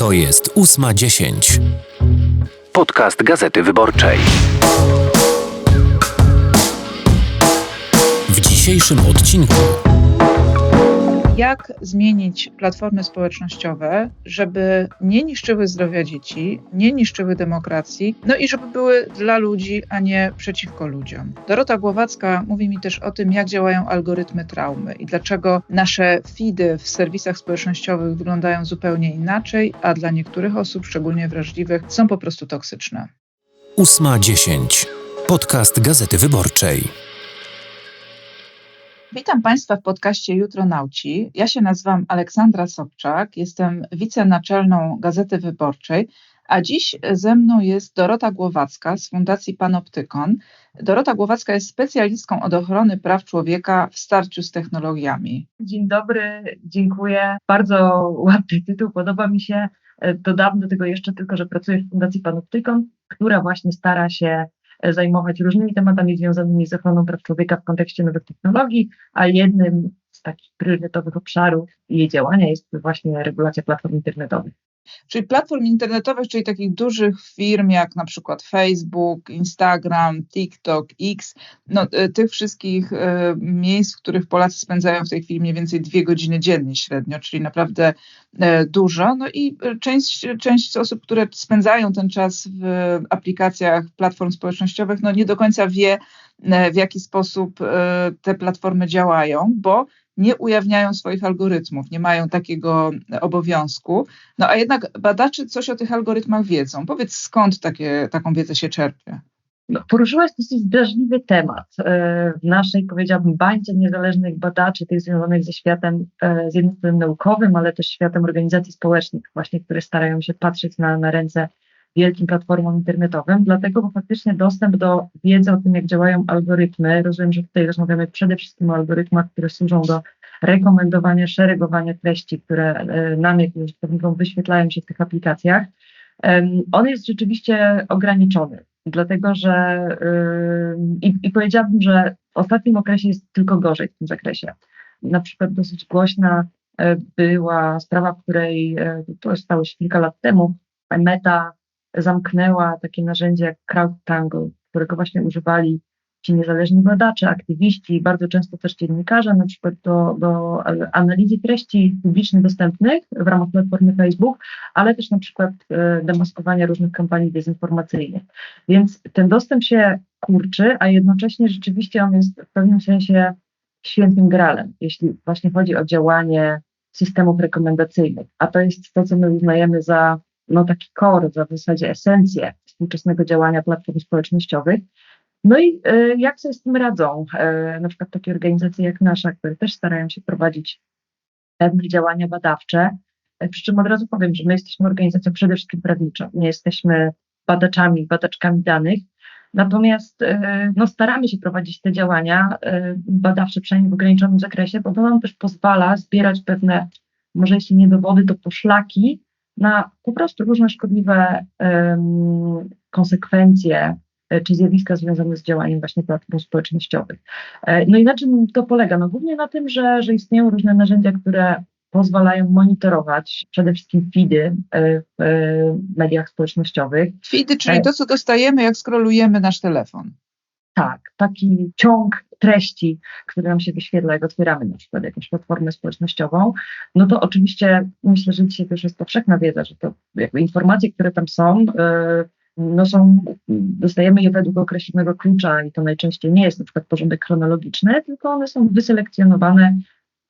To jest ósma dziesięć. Podcast Gazety Wyborczej. W dzisiejszym odcinku jak zmienić platformy społecznościowe, żeby nie niszczyły zdrowia dzieci, nie niszczyły demokracji, no i żeby były dla ludzi, a nie przeciwko ludziom. Dorota Głowacka mówi mi też o tym, jak działają algorytmy traumy i dlaczego nasze feedy w serwisach społecznościowych wyglądają zupełnie inaczej, a dla niektórych osób, szczególnie wrażliwych, są po prostu toksyczne. ósma dziesięć. Podcast Gazety Wyborczej. Witam Państwa w podcaście Jutro Nauci. Ja się nazywam Aleksandra Sobczak, jestem wicenaczelną Gazety Wyborczej, a dziś ze mną jest Dorota Głowacka z Fundacji Panoptykon. Dorota Głowacka jest specjalistką od ochrony praw człowieka w starciu z technologiami. Dzień dobry, dziękuję. Bardzo ładny tytuł, podoba mi się. Dodam do tego jeszcze tylko, że pracuję w Fundacji Panoptykon, która właśnie stara się zajmować różnymi tematami związanymi z ochroną praw człowieka w kontekście nowych technologii, a jednym z takich priorytetowych obszarów jej działania jest właśnie regulacja platform internetowych. Czyli platform internetowych, czyli takich dużych firm jak na przykład Facebook, Instagram, TikTok, X, no, e, tych wszystkich y, miejsc, w których Polacy spędzają w tej chwili mniej więcej dwie godziny dziennie średnio, czyli naprawdę y, dużo. No i część, część osób, które spędzają ten czas w aplikacjach platform społecznościowych, no nie do końca wie, w jaki sposób te platformy działają, bo nie ujawniają swoich algorytmów, nie mają takiego obowiązku. No a jednak badacze coś o tych algorytmach wiedzą. Powiedz, skąd takie, taką wiedzę się czerpie? No, poruszyłaś dosyć drażliwy temat e, w naszej, powiedziałabym, bańce niezależnych badaczy, tych związanych ze światem, e, z naukowym, ale też światem organizacji społecznych, właśnie, które starają się patrzeć na, na ręce wielkim platformom internetowym, dlatego, bo faktycznie dostęp do wiedzy o tym, jak działają algorytmy, rozumiem, że tutaj rozmawiamy przede wszystkim o algorytmach, które służą do rekomendowania, szeregowania treści, które e, nam, jak użytkownikom, wyświetlają się w tych aplikacjach, on jest rzeczywiście ograniczony, dlatego że i, i powiedziałabym, że w ostatnim okresie jest tylko gorzej w tym zakresie. Na przykład dosyć głośna e, była sprawa, w której e, to stało się kilka lat temu, Meta zamknęła takie narzędzie jak CrowdTangle, którego właśnie używali ci niezależni badacze, aktywiści, bardzo często też dziennikarze, na przykład do, do analizy treści publicznych dostępnych w ramach platformy Facebook, ale też na przykład e, demaskowania różnych kampanii dezinformacyjnych. Więc ten dostęp się kurczy, a jednocześnie rzeczywiście on jest w pewnym sensie świętym gralem, jeśli właśnie chodzi o działanie systemów rekomendacyjnych. A to jest to, co my uznajemy za no, taki core, w zasadzie esencję współczesnego działania platform społecznościowych. No i y, jak sobie z tym radzą? Y, na przykład takie organizacje jak nasza, które też starają się prowadzić pewne działania badawcze, y, przy czym od razu powiem, że my jesteśmy organizacją przede wszystkim prawniczą, nie jesteśmy badaczami, badaczkami danych, natomiast no, staramy się prowadzić te działania badawcze, przynajmniej w ograniczonym zakresie, bo to nam też pozwala zbierać pewne, może jeśli nie dowody, to poszlaki na po prostu różne szkodliwe um, konsekwencje e, czy zjawiska związane z działaniem właśnie platform społecznościowych. E, no i na czym to polega? No głównie na tym, że, że istnieją różne narzędzia, które pozwalają monitorować przede wszystkim feedy e, w mediach społecznościowych. Feedy, czyli to, co dostajemy, jak skrolujemy nasz telefon. Tak, taki ciąg treści, które nam się wyświetla, jak otwieramy na przykład jakąś platformę społecznościową, no to oczywiście myślę, że dzisiaj też jest powszechna wiedza, że to jakby informacje, które tam są, e, no są, dostajemy je według określonego klucza i to najczęściej nie jest na przykład porządek chronologiczny, tylko one są wyselekcjonowane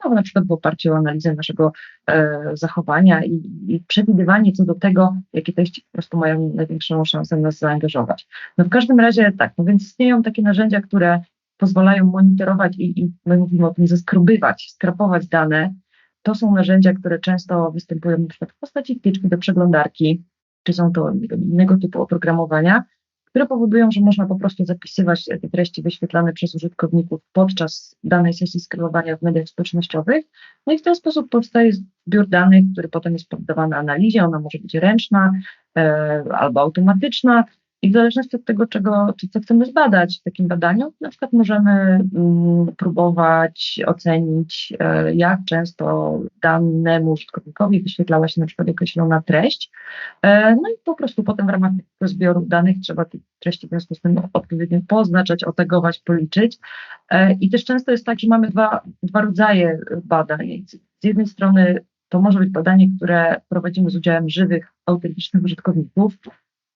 no, na przykład w oparciu o analizę naszego e, zachowania i, i, przewidywanie co do tego, jakie treści po prostu mają największą szansę nas zaangażować. No w każdym razie tak, no więc istnieją takie narzędzia, które pozwalają monitorować i, i my mówimy o tym, zeskrobywać, skrapować dane. To są narzędzia, które często występują przykład w postaci wtyczki do przeglądarki, czy są to innego typu oprogramowania, które powodują, że można po prostu zapisywać te treści wyświetlane przez użytkowników podczas danej sesji skrylowania w mediach społecznościowych. No i w ten sposób powstaje zbiór danych, który potem jest poddawany analizie. Ona może być ręczna e, albo automatyczna. I w zależności od tego, czego, co chcemy zbadać w takim badaniu, na przykład możemy mm, próbować ocenić, e, jak często danemu użytkownikowi wyświetlała się na przykład określona treść. E, no i po prostu potem w ramach zbioru danych trzeba te treści w związku z tym odpowiednio poznaczać, otegować, policzyć. E, I też często jest tak, że mamy dwa, dwa rodzaje badań. Z jednej strony to może być badanie, które prowadzimy z udziałem żywych, autentycznych użytkowników,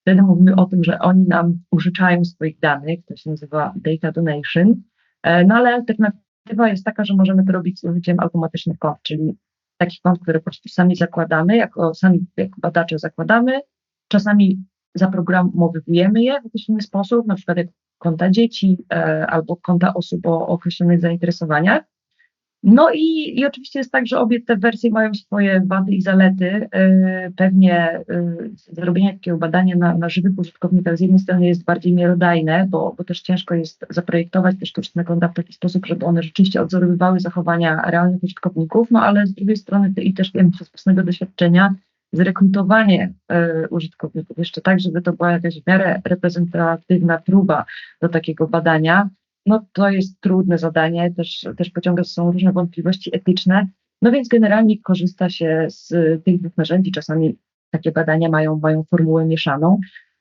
Wtedy mówimy o tym, że oni nam użyczają swoich danych, to się nazywa data donation, e, no ale alternatywa jest taka, że możemy to robić z użyciem automatycznych kont, czyli takich kont, które po prostu sami zakładamy, jako sami jako badacze zakładamy, czasami zaprogramowujemy je w jakiś inny sposób, na przykład jak konta dzieci e, albo konta osób o określonych zainteresowaniach. No i, i oczywiście jest tak, że obie te wersje mają swoje wady i zalety. E, pewnie e, zrobienie takiego badania na, na żywych użytkownikach z jednej strony jest bardziej miarodajne, bo, bo też ciężko jest zaprojektować te sztuczne konta w taki sposób, żeby one rzeczywiście odzorowywały zachowania realnych użytkowników, no ale z drugiej strony i też wiem z własnego doświadczenia, zrekrutowanie y, użytkowników jeszcze tak, żeby to była jakaś w miarę reprezentatywna próba do takiego badania, no to jest trudne zadanie, też, też pociąga są różne wątpliwości etyczne, no więc generalnie korzysta się z tych dwóch narzędzi, czasami takie badania mają, mają formułę mieszaną,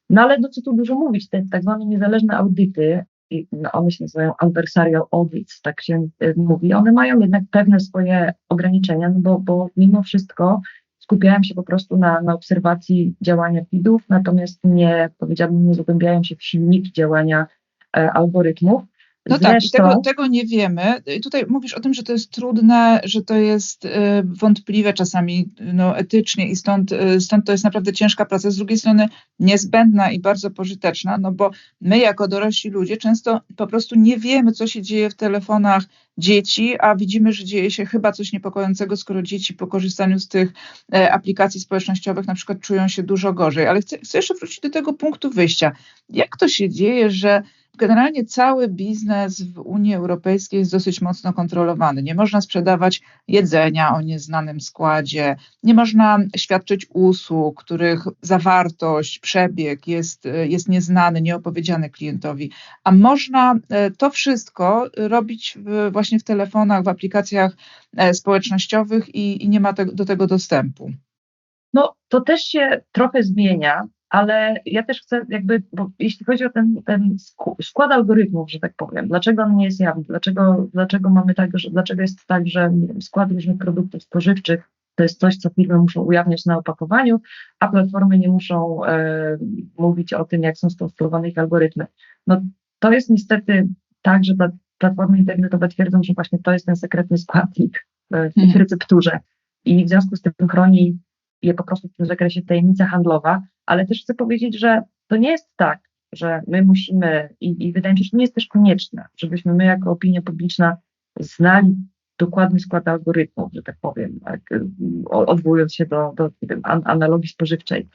no ale no co tu dużo mówić, te tak zwane niezależne audyty, no one się nazywają adversarial audits, tak się y, mówi, one mają jednak pewne swoje ograniczenia, no bo, bo mimo wszystko skupiają się po prostu na, na obserwacji działania feedów, natomiast nie, powiedziałabym, nie zagłębiają się w silniki działania e, algorytmów. No Zresztą... tak, tego, tego nie wiemy. I tutaj mówisz o tym, że to jest trudne, że to jest y, wątpliwe czasami no, etycznie i stąd, y, stąd to jest naprawdę ciężka praca. Z drugiej strony niezbędna i bardzo pożyteczna, no bo my jako dorośli ludzie często po prostu nie wiemy, co się dzieje w telefonach dzieci, a widzimy, że dzieje się chyba coś niepokojącego, skoro dzieci po korzystaniu z tych e, aplikacji społecznościowych na przykład czują się dużo gorzej. Ale chcę, chcę jeszcze wrócić do tego punktu wyjścia. Jak to się dzieje, że Generalnie cały biznes w Unii Europejskiej jest dosyć mocno kontrolowany. Nie można sprzedawać jedzenia o nieznanym składzie, nie można świadczyć usług, których zawartość, przebieg jest, jest nieznany, nieopowiedziany klientowi, a można e, to wszystko robić w, właśnie w telefonach, w aplikacjach e, społecznościowych i, i nie ma te, do tego dostępu. No, to też się trochę zmienia ale ja też chcę jakby, bo jeśli chodzi o ten, ten skład algorytmów, że tak powiem, dlaczego on nie jest jawny, dlaczego, dlaczego mamy tak, że, dlaczego jest tak, że wiem, skład różnych produktów spożywczych to jest coś, co firmy muszą ujawniać na opakowaniu, a platformy nie muszą e, mówić o tym, jak są skonstruowane ich algorytmy. No to jest niestety tak, że platformy internetowe twierdzą, że właśnie to jest ten sekretny składnik e, w ich hmm. recepturze i w związku z tym chroni je po prostu w tym zakresie tajemnica handlowa, ale też chcę powiedzieć, że to nie jest tak, że my musimy i, i wydaje mi się, że nie jest też konieczne, żebyśmy my jako opinia publiczna znali dokładny skład algorytmów, że tak powiem, tak, odwołując się do, do wiem, analogii spożywczej.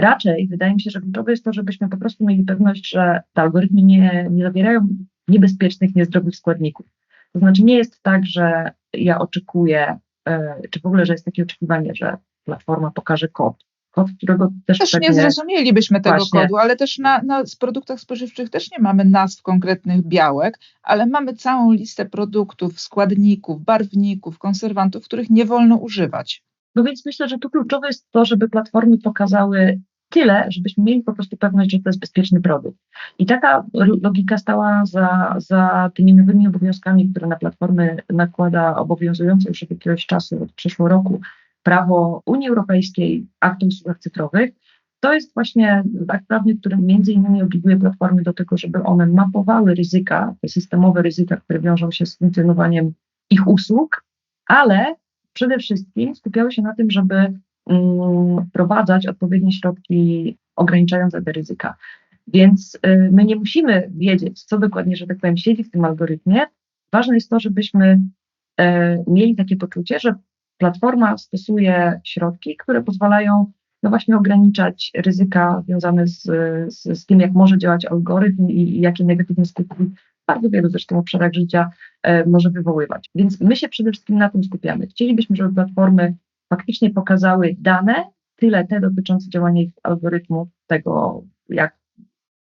Raczej wydaje mi się, że kluczowe jest to, żebyśmy po prostu mieli pewność, że te algorytmy nie, nie zawierają niebezpiecznych, niezdrowych składników. To znaczy nie jest tak, że ja oczekuję, e, czy w ogóle, że jest takie oczekiwanie, że platforma pokaże kod, kod, którego też. Też pewnie, nie zrozumielibyśmy tego właśnie. kodu, ale też na, na produktach spożywczych też nie mamy nazw konkretnych białek, ale mamy całą listę produktów, składników, barwników, konserwantów, których nie wolno używać. No więc myślę, że tu kluczowe jest to, żeby platformy pokazały tyle, żebyśmy mieli po prostu pewność, że to jest bezpieczny produkt. I taka logika stała za, za tymi nowymi obowiązkami, które na platformy nakłada obowiązujące już od jakiegoś czasu, od przyszłego roku prawo Unii Europejskiej, akt o usługach cyfrowych, to jest właśnie akt prawny, który między innymi obliguje platformy do tego, żeby one mapowały ryzyka, te systemowe ryzyka, które wiążą się z funkcjonowaniem ich usług, ale przede wszystkim skupiały się na tym, żeby mm, wprowadzać odpowiednie środki ograniczające te ryzyka. Więc y, my nie musimy wiedzieć, co dokładnie, że tak powiem, siedzi w tym algorytmie. Ważne jest to, żebyśmy y, mieli takie poczucie, że platforma stosuje środki, które pozwalają no właśnie ograniczać ryzyka związane z, z, z tym, jak może działać algorytm i, i jakie negatywne skutki w bardzo wielu zresztą obszarach życia e, może wywoływać. Więc my się przede wszystkim na tym skupiamy. Chcielibyśmy, żeby platformy faktycznie pokazały dane, tyle te dotyczące działania ich algorytmów, tego jak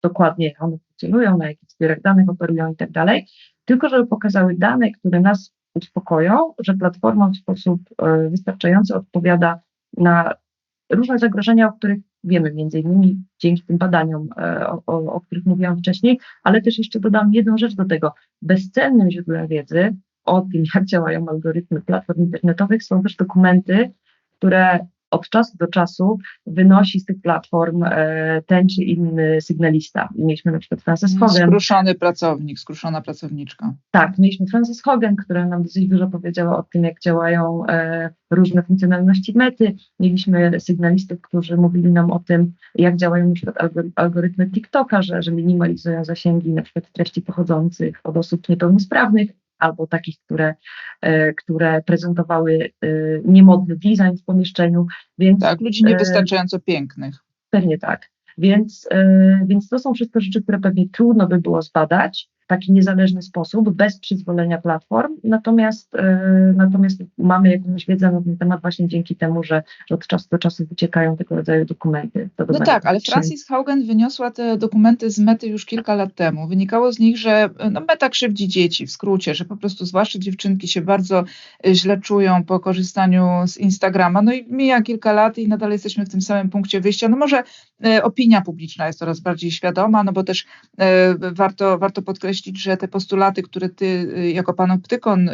dokładnie one funkcjonują, na jakich zbiorach danych operują i tak dalej, tylko żeby pokazały dane, które nas uspokoją, że platforma w sposób e, wystarczający odpowiada na różne zagrożenia, o których wiemy, między innymi dzięki tym badaniom, e, o, o, o których mówiłam wcześniej, ale też jeszcze dodam jedną rzecz do tego. Bezcennym źródłem wiedzy o tym, jak działają algorytmy platform internetowych, są też dokumenty, które od czasu do czasu wynosi z tych platform e, ten czy inny sygnalista. Mieliśmy na przykład Frances Hogan. Skruszony pracownik, skruszona pracowniczka. Tak, mieliśmy Frances Hogan, która nam dosyć dużo powiedziała o tym, jak działają e, różne funkcjonalności mety. Mieliśmy sygnalistów, którzy mówili nam o tym, jak działają na przykład algorytmy TikToka, że, że minimalizują zasięgi na przykład treści pochodzących od osób niepełnosprawnych albo takich, które, e, które prezentowały e, niemodny design w pomieszczeniu. Więc, tak, ludzi e, niewystarczająco pięknych. Pewnie tak. Więc, więc to są wszystko rzeczy, które pewnie trudno by było zbadać, taki niezależny sposób, bez przyzwolenia platform. Natomiast, e, natomiast mamy jakąś wiedzę na ten temat właśnie dzięki temu, że, że od czasu do czasu wyciekają tego rodzaju dokumenty. No tak, ale Francis Haugen wyniosła te dokumenty z mety już kilka lat temu. Wynikało z nich, że no, meta krzywdzi dzieci w skrócie, że po prostu zwłaszcza dziewczynki się bardzo e, źle czują po korzystaniu z Instagrama. No i mija kilka lat i nadal jesteśmy w tym samym punkcie wyjścia. No może e, opinia publiczna jest coraz bardziej świadoma, no bo też e, warto, warto podkreślić, podkreślić, że te postulaty, które ty y, jako panoptykon y,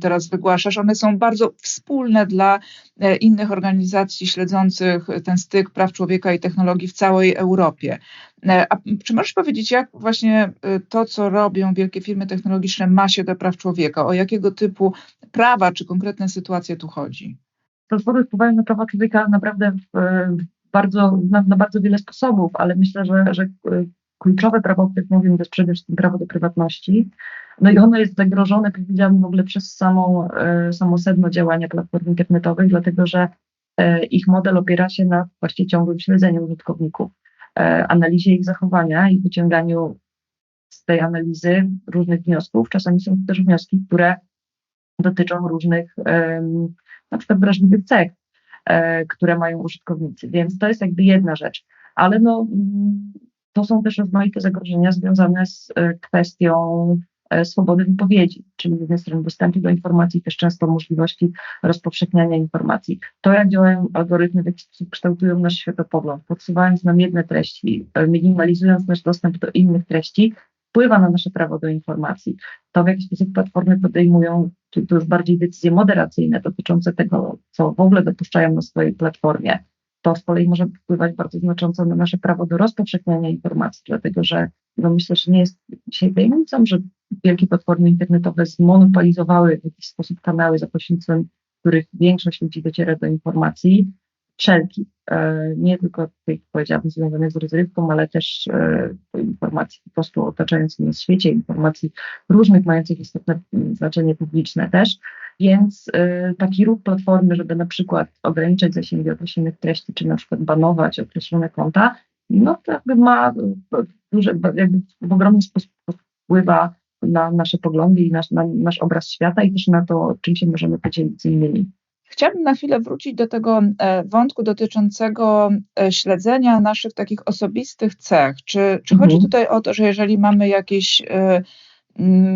teraz wygłaszasz, one są bardzo wspólne dla e, innych organizacji śledzących ten styk praw człowieka i technologii w całej Europie. E, a czy możesz powiedzieć, jak właśnie y, to, co robią wielkie firmy technologiczne, ma się do praw człowieka? O jakiego typu prawa czy konkretne sytuacje tu chodzi? Platformy wpływają na prawa człowieka naprawdę w, bardzo, na, na, bardzo wiele sposobów, ale myślę, że, że kluczowe prawo, o których mówimy, to jest przede wszystkim prawo do prywatności. No i ono jest zagrożone, powiedziałabym, w ogóle przez samą, e, samo sedno działania platform internetowych, dlatego że e, ich model opiera się na właściwie ciągłym śledzeniu użytkowników, e, analizie ich zachowania i wyciąganiu z tej analizy różnych wniosków. Czasami są to też wnioski, które dotyczą różnych na przykład wrażliwych cech, które mają użytkownicy. Więc to jest jakby jedna rzecz. Ale no, to są też rozmaite zagrożenia związane z e, kwestią e, swobody wypowiedzi, czyli z jednej strony dostępu do informacji, też często możliwości rozpowszechniania informacji. To, jak działają algorytmy, w jaki sposób kształtują nasz światopogląd, podsuwając nam jedne treści, e, minimalizując nasz dostęp do innych treści, wpływa na nasze prawo do informacji. To, w jaki sposób platformy podejmują, czy to już bardziej decyzje moderacyjne dotyczące tego, co w ogóle dopuszczają na swojej platformie, to z kolei może wpływać bardzo znacząco na nasze prawo do rozpowszechniania informacji, dlatego że no myślę, że nie jest dzisiaj tajemnicą, że wielkie platformy internetowe zmonopolizowały w jakiś sposób kanały, za pośrednictwem których większość ludzi dociera do informacji, wszelkich, e, nie tylko tych, powiedziałabym, związanych z rozrywką, ale też e, informacji po prostu otaczających nas świecie, informacji różnych, mających istotne znaczenie publiczne też. Więc y, taki ruch platformy, żeby na przykład ograniczać zasięgi określonych treści, czy na przykład banować określone konta, no to jakby ma duże, jakby w ogromny sposób wpływa na nasze poglądy i nasz, na nasz obraz świata i też na to, czym się możemy podzielić z innymi. Chciałabym na chwilę wrócić do tego e, wątku dotyczącego e, śledzenia naszych takich osobistych cech. Czy, czy mhm. chodzi tutaj o to, że jeżeli mamy jakieś e,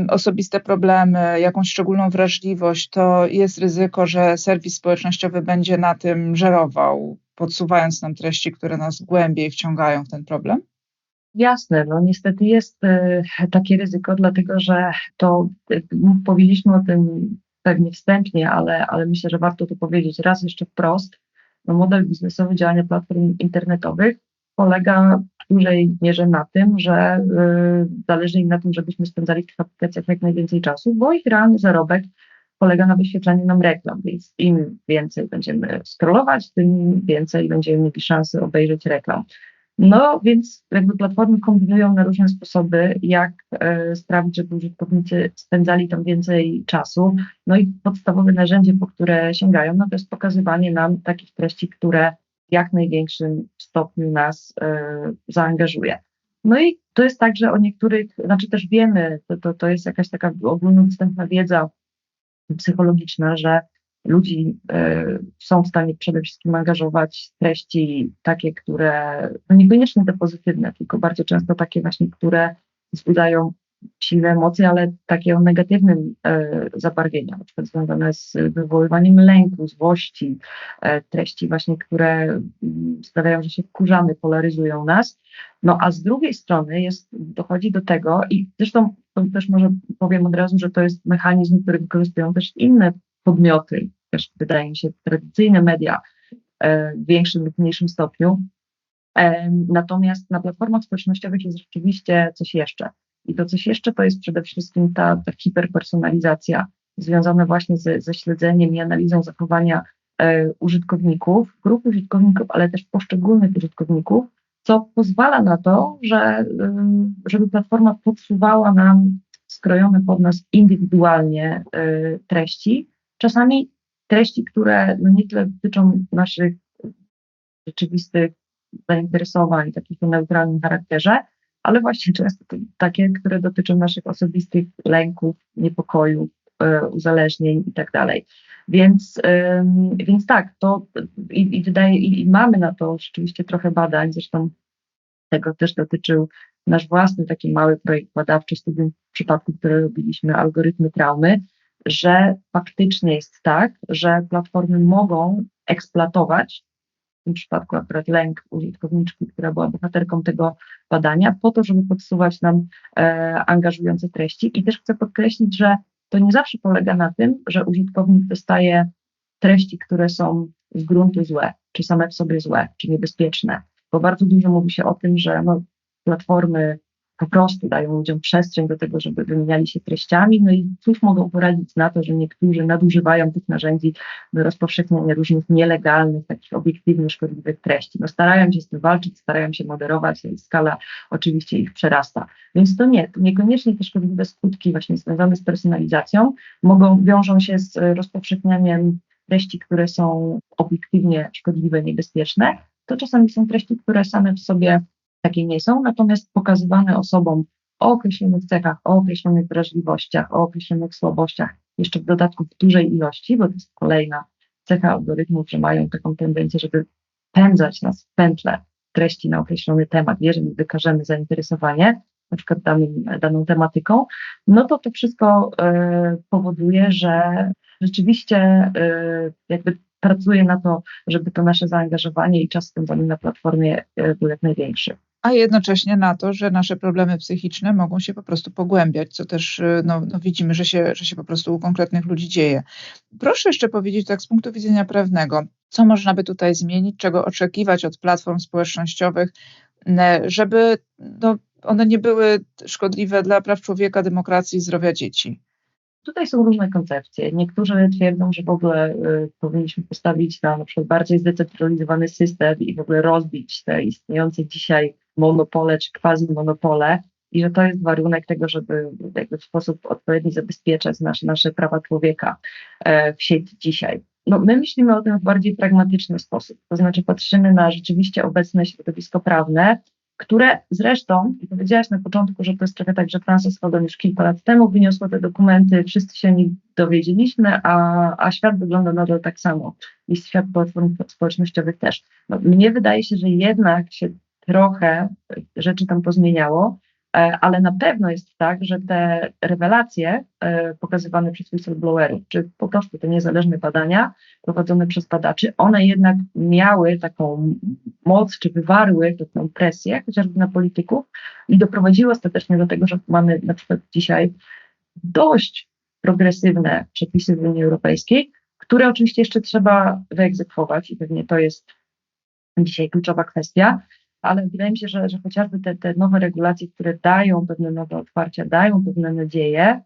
osobiste problemy, jakąś szczególną wrażliwość, to jest ryzyko, że serwis społecznościowy będzie na tym żerował, podsuwając nam treści, które nas głębiej wciągają w ten problem? Jasne, no niestety jest y, takie ryzyko, dlatego że to y, powiedzieliśmy o tym pewnie wstępnie, ale, ale myślę, że warto to powiedzieć raz jeszcze wprost. No, model biznesowy działania platform internetowych polega dużej mierze na tym, że y, zależy im na tym, żebyśmy spędzali w tych aplikacjach jak najwięcej czasu, bo ich realny zarobek polega na wyświetlaniu nam reklam, więc im więcej będziemy scrollować, tym więcej będziemy mieli szansy obejrzeć reklam. No więc jakby platformy kombinują na różne sposoby, jak e, sprawić, żeby użytkownicy spędzali tam więcej czasu. No i podstawowe narzędzie, po które sięgają, no to jest pokazywanie nam takich treści, które jak największym stopniu nas e, zaangażuje. No i to jest tak, że o niektórych, znaczy też wiemy, to, to, to jest jakaś taka ogólnodostępna wiedza psychologiczna, że ludzi są w stanie przede wszystkim angażować treści takie, które, no niekoniecznie te pozytywne, tylko bardzo często takie właśnie, które wzbudzają silne emocje, ale takie o negatywnym e, zabarwieniu, na przykład związane z wywoływaniem lęku, złości, e, treści właśnie, które mm, sprawiają, że się wkurzamy, polaryzują nas. No a z drugiej strony jest, dochodzi do tego i zresztą to też może powiem od razu, że to jest mechanizm, który wykorzystują też inne podmioty, też wydaje mi się tradycyjne media e, w większym lub mniejszym stopniu. E, natomiast na platformach społecznościowych jest rzeczywiście coś jeszcze. I to coś jeszcze to jest przede wszystkim ta, ta hiperpersonalizacja związana właśnie ze, ze śledzeniem i analizą zachowania e, użytkowników, grup użytkowników, ale też poszczególnych użytkowników, co pozwala na to, że, żeby platforma podsuwała nam skrojone pod nas indywidualnie e, treści, czasami treści, które no nie tyle dotyczą naszych rzeczywistych zainteresowań, takich o neutralnym charakterze, ale właśnie często takie, które dotyczą naszych osobistych lęków, niepokojów, e, uzależnień i tak dalej. Więc, więc tak, to i, i wydaje, i, mamy na to rzeczywiście trochę badań, zresztą tego też dotyczył nasz własny taki mały projekt badawczy, studium przypadku, które robiliśmy, algorytmy traumy, że faktycznie jest tak, że platformy mogą eksploatować tym przypadku akurat lęk użytkowniczki, która była bohaterką tego badania, po to, żeby podsuwać nam e, angażujące treści. I też chcę podkreślić, że to nie zawsze polega na tym, że użytkownik dostaje treści, które są z gruntu złe, czy same w sobie złe, czy niebezpieczne, bo bardzo dużo mówi się o tym, że no, platformy po prostu dają ludziom przestrzeń do tego, żeby wymieniali się treściami, no i cóż mogą poradzić na to, że niektórzy nadużywają tych narzędzi do rozpowszechniania różnych nielegalnych, takich obiektywnie szkodliwych treści. No starają się z tym walczyć, starają się moderować, no i skala oczywiście ich przerasta. Więc to nie, to niekoniecznie te szkodliwe skutki właśnie związane z personalizacją mogą, wiążą się z rozpowszechnianiem treści, które są obiektywnie szkodliwe, niebezpieczne, to czasami są treści, które same w sobie takie nie są, natomiast pokazywane osobom o określonych cechach, o określonych wrażliwościach, o określonych słabościach, jeszcze w dodatku w dużej ilości, bo to jest kolejna cecha algorytmów, że mają taką tendencję, żeby pędzać nas w pętle treści na określony temat, jeżeli wykażemy zainteresowanie, na przykład danym, daną tematyką, no to to wszystko y, powoduje, że rzeczywiście y, jakby pracuje na to, żeby to nasze zaangażowanie i czas spędzony na platformie y, był jak największy a jednocześnie na to, że nasze problemy psychiczne mogą się po prostu pogłębiać, co też y, no, no widzimy, że się, że się po prostu u konkretnych ludzi dzieje. Proszę jeszcze powiedzieć tak z punktu widzenia prawnego, co można by tutaj zmienić, czego oczekiwać od platform społecznościowych, żeby no, one nie były szkodliwe dla praw człowieka, demokracji i zdrowia dzieci. Tutaj są różne koncepcje. Niektórzy twierdzą, że w ogóle y, powinniśmy postawić na na przykład bardziej zdecentralizowany system i w ogóle rozbić te istniejące dzisiaj monopole czy quasi-monopole i że to jest warunek tego, żeby w sposób odpowiedni zabezpieczać nasze, nasze prawa człowieka e, w sieci dzisiaj. No, my myślimy o tym w bardziej pragmatyczny sposób, to znaczy patrzymy na rzeczywiście obecne środowisko prawne, które zresztą, powiedziałaś na początku, że to jest trochę tak, że Francis Fodon już kilka lat temu wyniosła te dokumenty, wszyscy się o nich dowiedzieliśmy, a, a świat wygląda nadal tak samo i świat platform społecznościowych też. No, mnie wydaje się, że jednak się trochę rzeczy tam pozmieniało, e, ale na pewno jest tak, że te rewelacje e, pokazywane przez whistleblowerów, czy po prostu te niezależne badania prowadzone przez badaczy, one jednak miały taką moc, czy wywarły taką presję, chociażby na polityków i doprowadziły ostatecznie do tego, że mamy na przykład dzisiaj dość progresywne przepisy w Unii Europejskiej, które oczywiście jeszcze trzeba wyegzekwować i pewnie to jest dzisiaj kluczowa kwestia, ale wydaje mi się, że, że chociażby te, te nowe regulacje, które dają pewne nowe otwarcia, dają pewne nadzieje,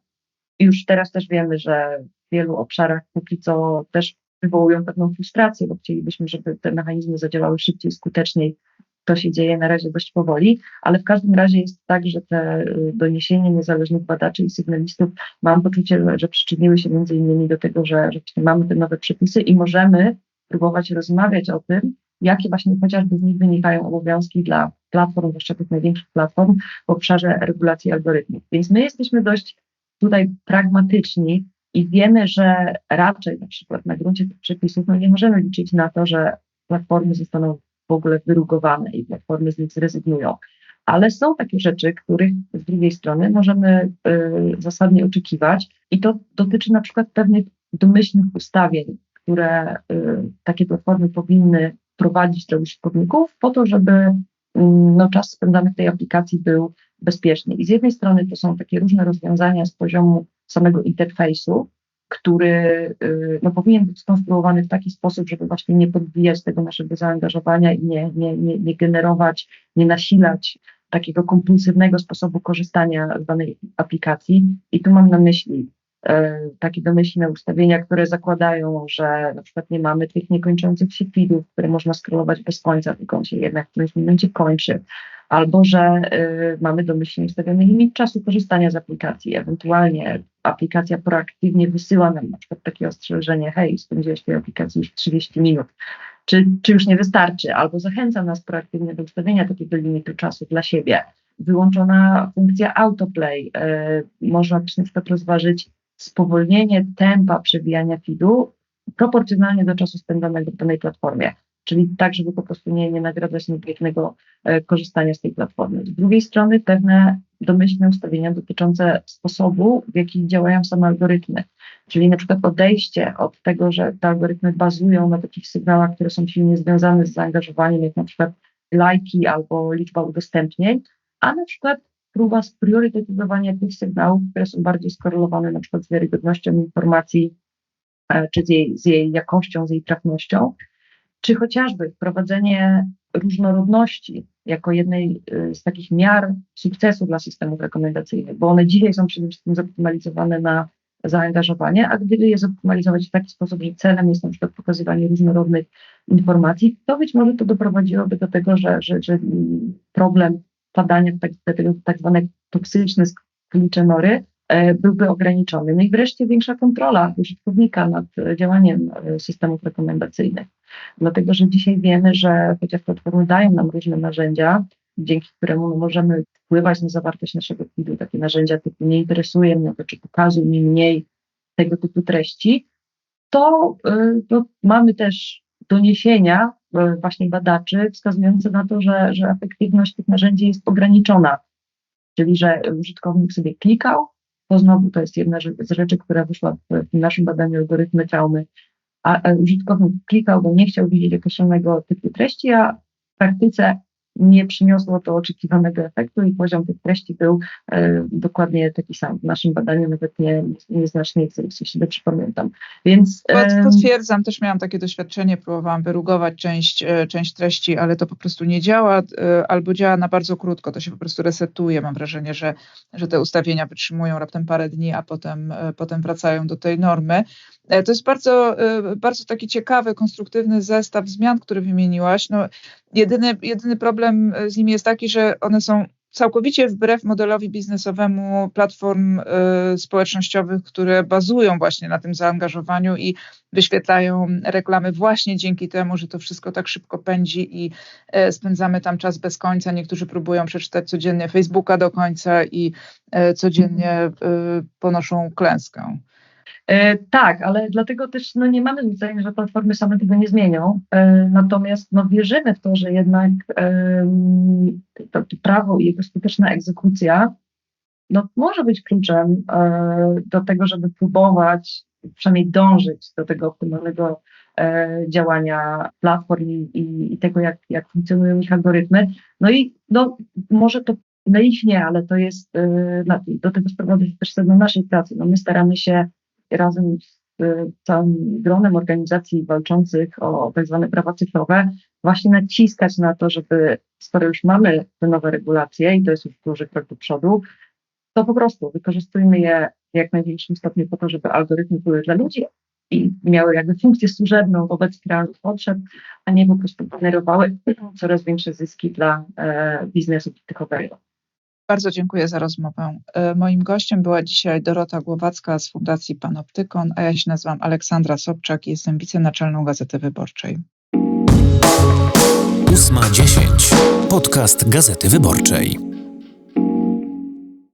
już teraz też wiemy, że w wielu obszarach póki co też wywołują pewną frustrację, bo chcielibyśmy, żeby te mechanizmy zadziałały szybciej, skuteczniej. To się dzieje na razie dość powoli, ale w każdym razie jest tak, że te y, doniesienia niezależnych badaczy i sygnalistów mam poczucie, że, przyczyniły się między innymi do tego, że, że mamy te nowe przepisy i możemy próbować rozmawiać o tym, jakie właśnie chociażby z nich wynikają obowiązki dla platform, zwłaszcza tych największych platform w obszarze regulacji algorytmów. Więc my jesteśmy dość tutaj pragmatyczni I wiemy, że raczej na przykład na gruncie tych przepisów no nie możemy liczyć na to, że platformy zostaną w ogóle wyrugowane i platformy z nich zrezygnują. Ale są takie rzeczy, których z drugiej strony możemy y, zasadnie oczekiwać, i to dotyczy na przykład pewnych domyślnych ustawień, które y, takie platformy powinny prowadzić dla użytkowników, po to, żeby y, no, czas spędzany w tej aplikacji był bezpieczny. I z jednej strony to są takie różne rozwiązania z poziomu samego interfejsu, który y, no, powinien być skonstruowany w taki sposób, żeby właśnie nie podbijać tego naszego zaangażowania i nie, nie, nie, nie generować, nie nasilać takiego kompulsywnego sposobu korzystania z danej aplikacji. I tu mam na myśli takie domyślne ustawienia, które zakładają, że na przykład nie mamy tych niekończących się feedów, które można scrollować bez końca, tylko on się jednak w którymś momencie kończy, albo że y, mamy domyślnie ustawiony limit czasu korzystania z aplikacji, ewentualnie aplikacja proaktywnie wysyła nam na przykład takie ostrzeżenie, hej, spędziłeś tej aplikacji już 30 minut, czy, czy już nie wystarczy, albo zachęca nas proaktywnie do ustawienia takiego limitu czasu dla siebie. Wyłączona funkcja autoplay, e, można też na przykład rozważyć spowolnienie tempa przewijania feedu proporcjonalnie do czasu spędzonego w danej platformie, czyli tak, żeby po prostu nie, nie nagradzać nadmiernego e, korzystania z tej platformy. Z drugiej strony pewne domyślne ustawienia dotyczące sposobu, w jaki działają same algorytmy, czyli na przykład odejście od tego, że te algorytmy bazują na takich sygnałach, które są silnie związane z zaangażowaniem, jak na przykład lajki albo liczba udostępnień, a na przykład próba spriorytetyzowania tych sygnałów, które są bardziej skorelowane na przykład z wiarygodnością informacji, e, czy z jej, z jej jakością, z jej trafnością, czy chociażby wprowadzenie różnorodności jako jednej y, z takich miar sukcesu dla systemów rekomendacyjnych, bo one dzisiaj są przede wszystkim zoptymalizowane na zaangażowanie, a gdyby je zoptymalizować w taki sposób, że celem jest na przykład pokazywanie różnorodnych informacji, to być może to doprowadziłoby do tego, że, że, że problem padania w tak, tego tak zwane toksyczne sklicze nory e, byłby ograniczony. No i wreszcie większa kontrola użytkownika nad działaniem e, systemów rekomendacyjnych. Dlatego, że dzisiaj wiemy, że chociaż platformy dają nam różne narzędzia, dzięki któremu możemy wpływać na zawartość naszego feedu, takie narzędzia typu nie interesuje mnie to, czy pokazuj mi mniej tego typu treści, to, y, to mamy też doniesienia y, właśnie badaczy wskazujące na to, że, że efektywność tych narzędzi jest ograniczona. Czyli, że użytkownik sobie klikał, to znowu to jest jedna z rzeczy, która wyszła w naszym badaniu algorytmy traumy, a użytkownik klikał, bo nie chciał widzieć określonego typu treści, a w praktyce nie przyniosło to oczekiwanego efektu i poziom tych treści był e, dokładnie taki sam. W naszym badaniu nawet nie, nieznacznie jeśli się dobrze pamiętam. Więc, e... Potwierdzam, też miałam takie doświadczenie, próbowałam wyrugować część, e, część treści, ale to po prostu nie działa e, albo działa na bardzo krótko, to się po prostu resetuje. Mam wrażenie, że, że te ustawienia wytrzymują raptem parę dni, a potem, e, potem wracają do tej normy. To jest bardzo, bardzo taki ciekawy, konstruktywny zestaw zmian, który wymieniłaś. No, jedyny, jedyny problem z nimi jest taki, że one są całkowicie wbrew modelowi biznesowemu platform y, społecznościowych, które bazują właśnie na tym zaangażowaniu i wyświetlają reklamy właśnie dzięki temu, że to wszystko tak szybko pędzi i y, spędzamy tam czas bez końca. Niektórzy próbują przeczytać codziennie Facebooka do końca i y, codziennie ponoszą klęskę. E, tak, ale dlatego też no, nie mamy widzenia, że platformy same tego nie zmienią. E, natomiast no, wierzymy w to, że jednak to, to prawo i jego skuteczna egzekucja no, może być kluczem e, do tego, żeby próbować przynajmniej dążyć do tego optymalnego działania platform i, i, i tego, jak, jak funkcjonują ich algorytmy. No i no, może to naiwnie, ale to jest, do tego sprowadza się też sedno naszej pracy. No, my staramy się razem z y, całym gronem organizacji walczących o tak zwane prawa cyfrowe, właśnie naciskać na to, żeby skoro już mamy te nowe regulacje i to jest już duży krok do przodu, to po prostu wykorzystujmy je w jak największym stopniu po to, żeby algorytmy były dla ludzi i miały jakby funkcję służebną wobec realnych potrzeb, a nie po prostu generowały coraz większe zyski dla e, biznesu bitcoinowego. Bardzo dziękuję za rozmowę. E, moim gościem była dzisiaj Dorota Głowacka z Fundacji Panoptykon, a ja się nazywam Aleksandra Sobczak i jestem wicenaczelną Gazety Wyborczej. 8.10. Podcast Gazety Wyborczej.